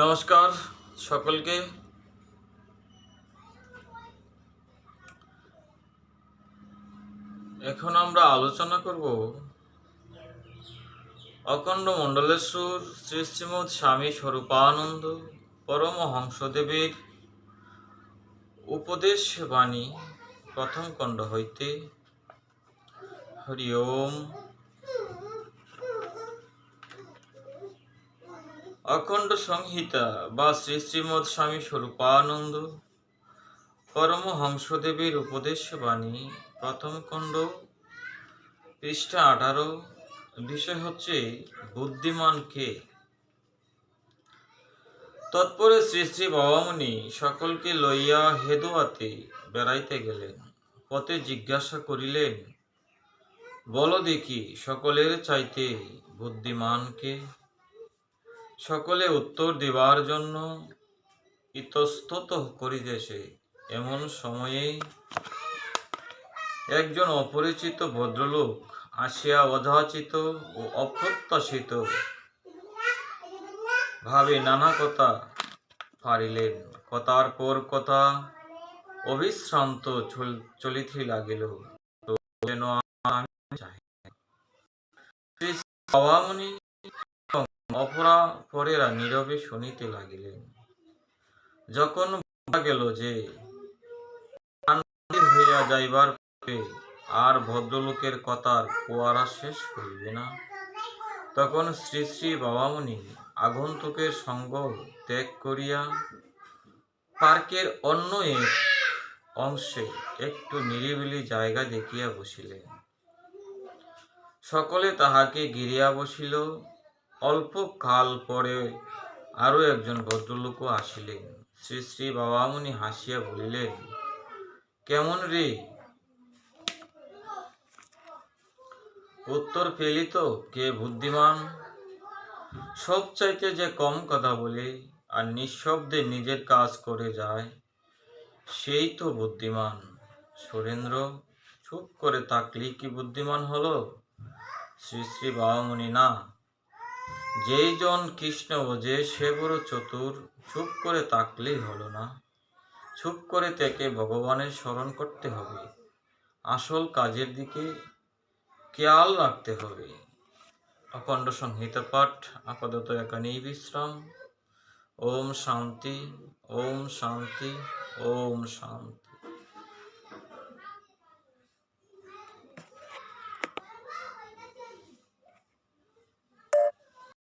নমস্কার সকলকে। এখন আমরা আলোচনা করব অখণ্ড মণ্ডলেশ্বর শ্রী শ্রীমৎ স্বামী স্বরূপানন্দ পরমহংসদেবের উপদেশ বাণী প্রথম খণ্ড হইতে। হরি ওম। অখণ্ড সংহিতা বা শ্রী শ্রীমৎ স্বামী স্বরূপানন্দ। পরমহংসদেবের উপদেশ বাণী প্রথম খণ্ড, পৃষ্ঠা আঠারো, বিষয় হচ্ছে বুদ্ধিমান কে? তৎপরে শ্রী শ্রী বাবামণি সকলকে লইয়া হেদুয়াতে বেড়াইতে গেলেন। পথে জিজ্ঞাসা করিলেন, বলো দেখি সকলের চাইতে বুদ্ধিমান কে? সকলে উত্তর দেবার জন্য ইতস্তত করিতেছে। এমন সময়ে একজন অপরিচিত ভদ্রলোক আসিয়া অযাচিত ও অপ্রত্যাশিত ভাবে নানা কথা পারিলেন কথার পর কথা অবিশ্রান্ত চলিতে লাগিল। যেন আমি শ্রী বাবামণি এবং অপরা পরেরা নীরবে শুনিতে লাগিলেন। যখন বোঝা গেল যে হইয়া যাইবার পরে আর ভদ্রলোকের কথার পোয়ারা শেষ হইবে না। তখন শ্রী শ্রী বাবামণি আগন্তুকের সঙ্গ ত্যাগ করিয়া পার্কের অন্য এক অংশে একটু নিরিবিলি জায়গা দেখিয়া বসিলেন। সকলে তাহাকে গিরিয়া বসিল। অল্প কাল পরে আরও একজন ভদ্রলোকও আসিলেন। শ্রী শ্রী বাবামণি হাসিয়া বলিলেন, কেমন রে? উত্তর পেলি তো, কে বুদ্ধিমান? সব চাইতে যে কম কথা বলে, আর নিঃশব্দে নিজের কাজ করে যায়, সেই তো বুদ্ধিমান। সুরেন্দ্র, চুপ করে থাকলেই কি বুদ্ধিমান হলো? শ্রী শ্রী বাবামণি, না। যেই জন কৃষ্ণ বোঝে সে বড় চতুর, চুপ করে তাকলেই হলো না। চুপ করে থেকে ভগবানের স্মরণ করতে হবে। আসল কাজের দিকে খেয়াল রাখতে হবে। অখণ্ড সংহিতা পাঠ, আপাতত এখানেই বিশ্রাম। ওম শান্তি ওম শান্তি ওম শান্তি।